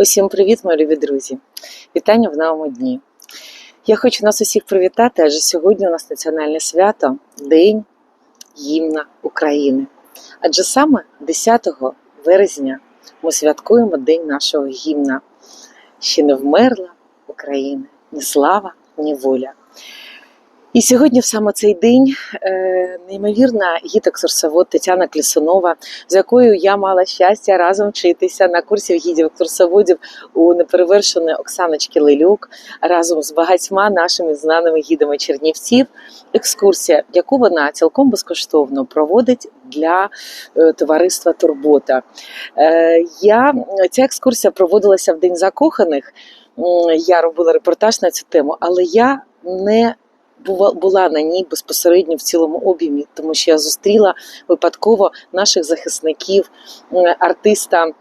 Усім привіт, мої любі друзі! Вітання в новому дні. Я хочу нас усіх привітати, адже сьогодні у нас національне свято День гімна України. Адже саме 10 березня ми святкуємо День нашого гімна. Ще не вмерла Україна, ні слава, ні воля. І сьогодні, в саме цей день, е, неймовірна гід-екскурсовод Тетяна Клісунова, з якою я мала щастя разом вчитися на курсі гідів екскурсоводів у неперевершеної Оксаночки Лилюк разом з багатьма нашими знаними гідами Чернівців. Екскурсія, яку вона цілком безкоштовно проводить для е, товариства Турбота. Е, Я ця екскурсія проводилася в День закоханих. Я робила репортаж на цю тему, але я не була на ній безпосередньо в цілому об'ємі, тому що я зустріла випадково наших захисників, артиста.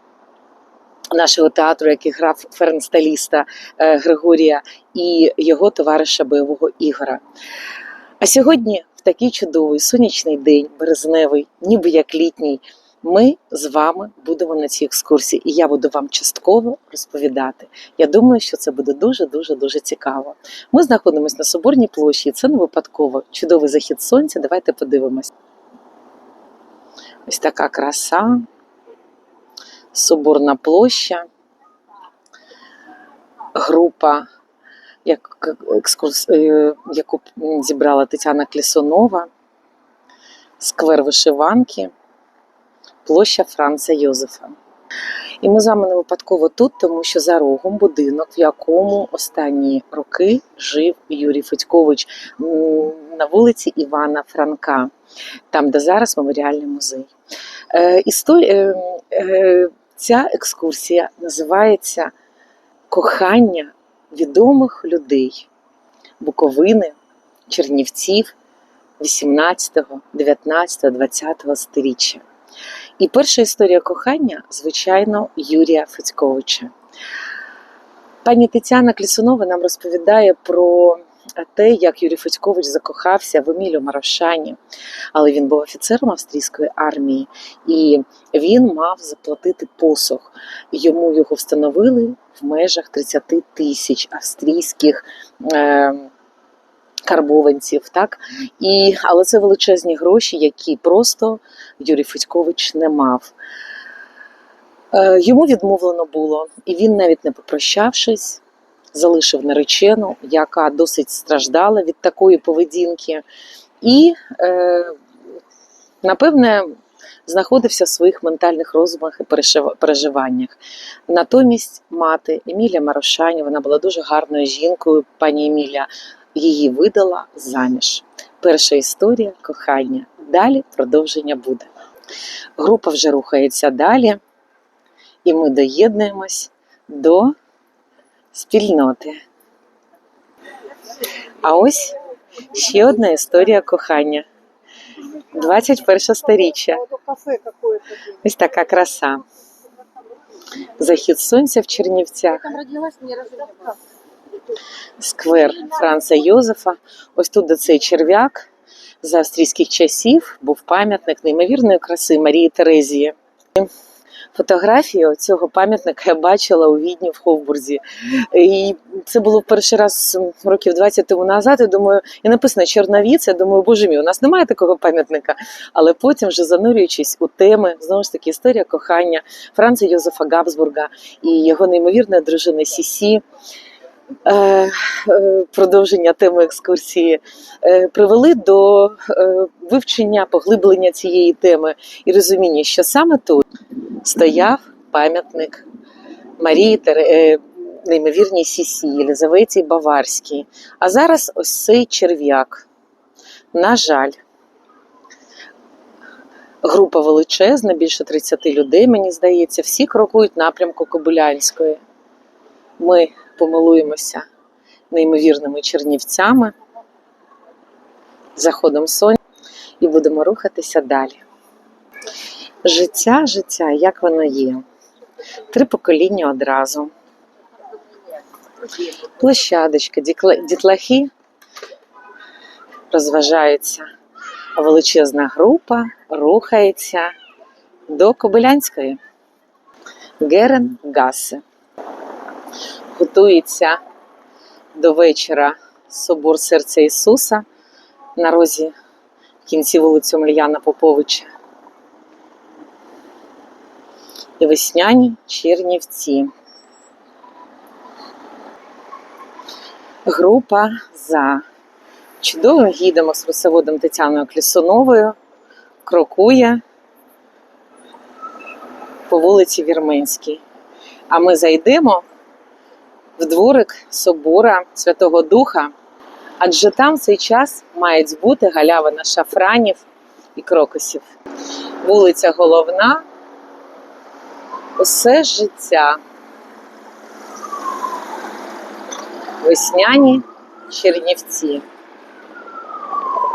нашого театру, який грав фернсталіста е, Григорія, і його товариша бойового Ігора. А сьогодні, в такий чудовий сонячний день, березневий, ніби як літній, ми з вами будемо на цій екскурсії, і я буду вам частково розповідати. Я думаю, що це буде дуже дуже дуже цікаво. Ми знаходимося на Соборній площі, і це не випадково. Чудовий захід сонця. Давайте подивимось. Ось така краса, Соборна площа, група, е, яку зібрала Тетяна Клісунова, сквер вишиванки, площа Франца Йозефа. І ми з вами не випадково тут, тому що за рогом будинок, в якому останні роки жив Юрій Федькович на вулиці Івана Франка, там, де зараз меморіальний музей. Е, істор... е, е, ця екскурсія називається Кохання відомих людей Буковини, Чернівців 18, 19, 20 сторіччя. І перша історія кохання, звичайно, Юрія Федьковича. Пані Тетяна Клісунова нам розповідає про те, як Юрій Федькович закохався в Емілю Марошані, але він був офіцером австрійської армії, і він мав заплатити посох. Йому його встановили в межах 30 тисяч австрійських. Е- Карбованців, так і але це величезні гроші, які просто Юрій Федькович не мав. Е, Йому відмовлено було, і він, навіть не попрощавшись, залишив наречену, яка досить страждала від такої поведінки, і, е, напевне, знаходився в своїх ментальних розумах і переживаннях. Натомість мати Емілія Марошані, вона була дуже гарною жінкою, пані Емілія, її видала заміж. Перша історія кохання. Далі продовження буде. Група вже рухається далі, і ми доєднуємось до спільноти. А ось ще одна історія кохання. 21 сторіччя. Ось така краса. Захід сонця в Чернівцях. Там родилась, не родилась. Сквер Франца Йозефа. Ось тут, цей черв'як з австрійських часів, був пам'ятник неймовірної краси Марії Терезії. Фотографію цього пам'ятника я бачила у Відні в Ховбурзі. І це було перший раз років 20 тому назад. І думаю, і написано Чорновіць. Я думаю, боже мій, у нас немає такого пам'ятника. Але потім, вже занурюючись у теми, знову ж таки, історія кохання Франца Йозефа Габсбурга і його неймовірна дружина Сісі. Е, продовження теми екскурсії е, привели до е, вивчення, поглиблення цієї теми і розуміння, що саме тут стояв пам'ятник Марії е, неймовірній Сісі, Єлизаветі Баварській. А зараз ось цей черв'як. На жаль, група величезна, більше 30 людей, мені здається, всі крокують напрямку Кобилянської. Ми помилуємося неймовірними чернівцями, заходом сонця і будемо рухатися далі. Життя, життя, як воно є. Три покоління одразу. Площадочка, дітлахи розважаються. А величезна група рухається до Кобилянської. Герен Гасе. Готується до вечора собор серця Ісуса на розі кінці вулиці Омельяна Поповича. І весняні Чернівці. Група за чудовим гідом екскурсоводом Тетяною Клісуновою крокує по вулиці Вірменській. А ми зайдемо в дворик собора Святого Духа, адже там в цей час мають бути галявина шафранів і крокусів. Вулиця Головна. Усе життя. Весняні Чернівці.